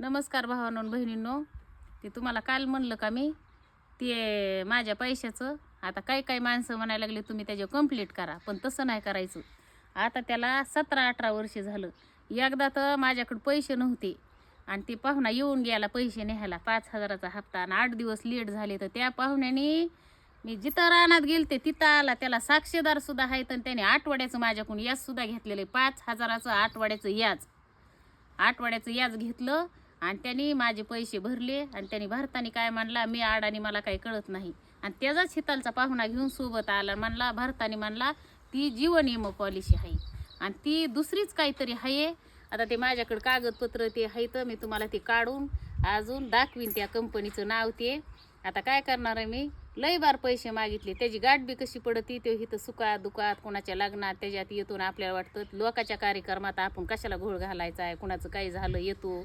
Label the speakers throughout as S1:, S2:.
S1: नमस्कार भावानो बहिणींनो. ते तुम्हाला काल म्हणलं का मी? ते माझ्या पैशाचं आता काही काही माणसं म्हणायला लागले तुम्ही त्याचे कंप्लीट करा. पण तसं नाही करायचं. आता त्याला सतरा अठरा वर्ष झालं. एकदा तर माझ्याकडे पैसे नव्हते. आणि ते पाहुणा येऊन गेला पैसे न्यायला. पाच हजाराचा हप्ता आणि आठ दिवस लेट झाले तर त्या पाहुण्याने मी जिथं रानात गेलते तिथं आला. त्याला साक्षीदारसुद्धा आहे तर त्याने आठवड्याचं माझ्याकडून याजसुद्धा घेतलेलं आहे. पाच हजाराचं आठवड्याचं याज आठवड्याचं याज घेतलं. आणि त्यांनी माझे पैसे भरले आणि त्यांनी भारताने काय म्हणला मी आडानी मला काही कळत नाही. आणि त्याचाच हितालचा पाहुणा घेऊन सोबत आला. म्हणला भारताने म्हणला ती जीवन विमा पॉलिसी आहे. आणि ती दुसरीच काहीतरी आहे. आता ते माझ्याकडे कागदपत्र ते आहे तर मी तुम्हाला ते काढून अजून दाखवीन त्या कंपनीचं नाव ते. आता काय करणार आहे मी? लई बार पैसे मागितले. त्याची गाठ बी कशी पडती? ते हिथं सुखात दुखात कोणाच्या लग्नात त्याच्यात येतो ना आपल्याला वाटतं. लोकाच्या कार्यक्रमात आपण कशाला घोळ घालायचा आहे? कुणाचं काही झालं येतो.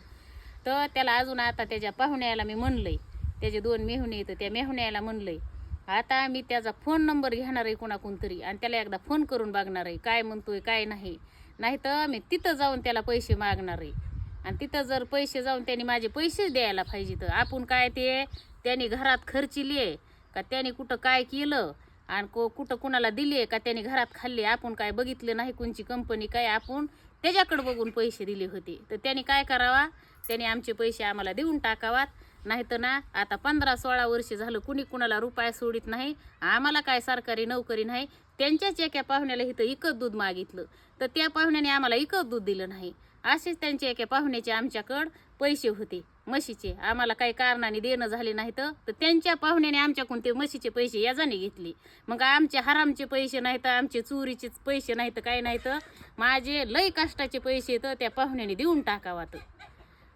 S1: तर त्याला अजून आता त्याच्या पाहुण्याला मी म्हणलंय. त्याचे दोन मेहुणे येतं त्या मेहुण्याला म्हणलंय आता मी त्याचा फोन नंबर घेणार आहे कोणाकोण तरी आणि त्याला एकदा फोन करून बघणार आहे काय म्हणतोय काय नाही. नाही तर मी तिथं जाऊन त्याला पैसे मागणार आहे. आणि तिथं जर पैसे जाऊन त्यांनी माझे पैसेच द्यायला पाहिजे तर आपण काय ते त्यांनी घरात खर्चिले का त्यांनी कुठं काय केलं आणि को कुठं कुणाला दिली आहे का त्याने घरात खाल्ली आपण काय बघितलं नाही कोणची कंपनी काय आपण त्याच्याकडे बघून पैसे दिले होते. तर त्याने काय करावा? त्याने आमचे पैसे आम्हाला देऊन टाकावात. नाही तर ना आता पंधरा सोळा वर्ष झालं कुणी कुणाला रुपया सोडित नाही. आम्हाला काय सरकारी नोकरी नाही. त्यांच्याच एका पाहुण्याला इथं इकत दूध मागितलं. तर त्या पाहुण्याने आम्हाला इकत दूध दिलं नाही. असेच त्यांच्या एका पाहुण्याचे आमच्याकडं पैसे होते. म्हशीचे. आम्हाला काही कारणाने देणं झाले नाही तर त्यांच्या पाहुण्याने आमच्याकडून ते म्हशीचे पैसे याजाने घेतले. मग आमचे हरामचे पैसे नाही तर आमचे चोरीचे पैसे नाही तर काही नाही तर माझे लय कष्टाचे पैसे तर त्या पाहुण्याने देऊन टाकावात.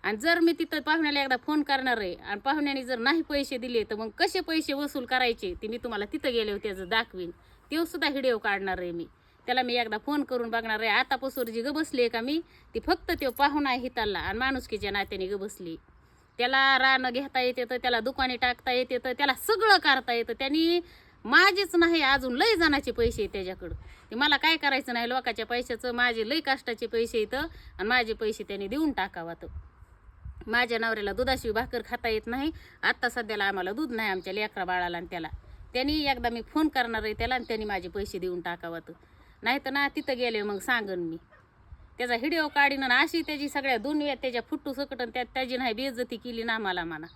S1: आणि जर मी तिथं पाहुण्याला एकदा फोन करणार आहे आणि पाहुण्याने जर नाही पैसे दिले तर मग कसे पैसे वसूल करायचे ते मी तुम्हाला तिथं गेले होते त्याचं दाखवीन. ते सुद्धा व्हिडिओ काढणार आहे मी. त्याला मी एकदा फोन करून बघणार आहे आतापासून जी ग बसली आहे का मी ती फक्त तो पाहुणा आहे हिताला आणि माणुसकीच्या नात्याने ग बसली. त्याला रानं घेता येते तर त्याला दुकाने टाकता येते तर त्याला सगळं करता येतं. त्यांनी माझेच नाही अजून लय जणाचे पैसे आहे त्याच्याकडं. ते मला काय करायचं नाही लोकाच्या पैशाचं माझे लय कष्टाचे पैसे येतं आणि माझे पैसे त्यांनी देऊन टाकावात. माझ्या नवऱ्याला दुधाशिवाय भाकर खाता येत नाही. आत्ता सध्याला आम्हाला दूध नाही आमच्या लेकरा बाळाला आणि त्याला. त्यांनी एकदा मी फोन करणार आहे त्याला आणि त्यांनी माझे पैसे देऊन टाकावात. नाही तर ना तिथं गेले मग सांगन मी. त्याचा व्हिडिओ काढीन आणि अशी त्याची सगळ्या दुनिया त्याच्या फुट्टू सकट आणि त्यात त्याची नाही बेइज्जती केली ना मला म्हणा.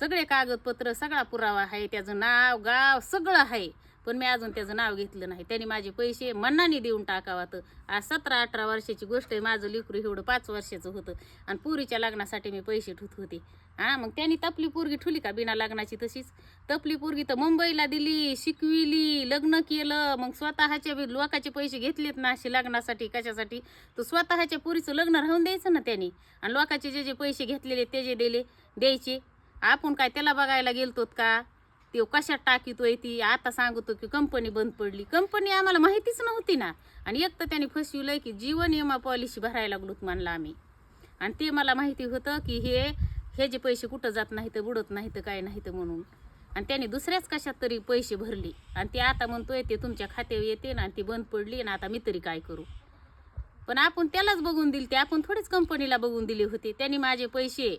S1: सगळे कागदपत्र सगळा पुरावा आहे त्याचं नाव गाव सगळं आहे. पण मी अजून त्याचं नाव घेतलं नाही. त्याने माझे पैसे मन्नाने देऊन टाकावात. आज सतरा अठरा वर्षाची गोष्ट आहे. माझं लेकरू एवढं पाच वर्षाचं होतं. आणि पुरीच्या लग्नासाठी मी पैसे ठुत होते. हां मग त्यांनी तपली पोरगी ठुली का? बिना लग्नाची तशीच. तपली पोरगी तर मुंबईला दिली शिकविली लग्न केलं. मग स्वतःच्या बी लोकाचे पैसे घेतलेत ना अशी लग्नासाठी कशासाठी? तर स्वतःच्या पुरीचं लग्न राहून द्यायचं ना त्यांनी. आणि लोकाचे जे जे पैसे घेतलेले ते जे दिले द्यायचे. आपण काय त्याला बघायला गेलतोत का? ते कशात टाकीतोय ती? आता सांगतो की कंपनी बंद पडली. कंपनी आम्हाला माहितीच नव्हती ना. आणि एक तर त्यांनी फसविलंय की जीवन विमा पॉलिसी भरायला लागलोत म्हणलं आम्ही. आणि ते मला माहिती होतं की हे हे जे पैसे कुठं जात नाही तर बुडत नाही तर काय नाही तर म्हणून. आणि त्याने दुसऱ्याच कशात तरी पैसे भरले. आणि ते आता म्हणतोय ते तुमच्या खात्यावर येते ना आणि ती बंद पडली आणि आता मी तरी काय करू? पण आपण त्यालाच बघून दिले ते आपण थोडीच कंपनीला बघून दिले होते. त्यांनी माझे पैसे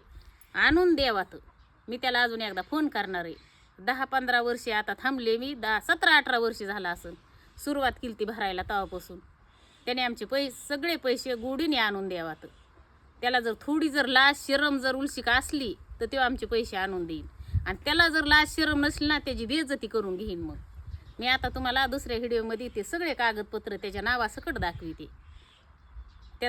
S1: आणून द्यावात. मी त्याला अजून एकदा फोन करणार आहे. दहा पंधरा वर्षे आता थांबले मी. दहा सतरा अठरा वर्षे झालं असेल. सुरुवात केली ती भरायला तवापासून त्याने आमचे पैसे सगळे पैसे गोडीने आणून द्यावात. त्याला जर थोडी जर लाज शरम जर उलशिका असली तर तेव्हा आमचे पैसे आणून देईन. आणि त्याला जर लाज शरम नसली ना त्याची बेजती करून घेईन मग. मी आता तुम्हाला दुसऱ्या व्हिडिओमध्ये ते सगळे कागदपत्र त्याच्या नावासकट दाखविते.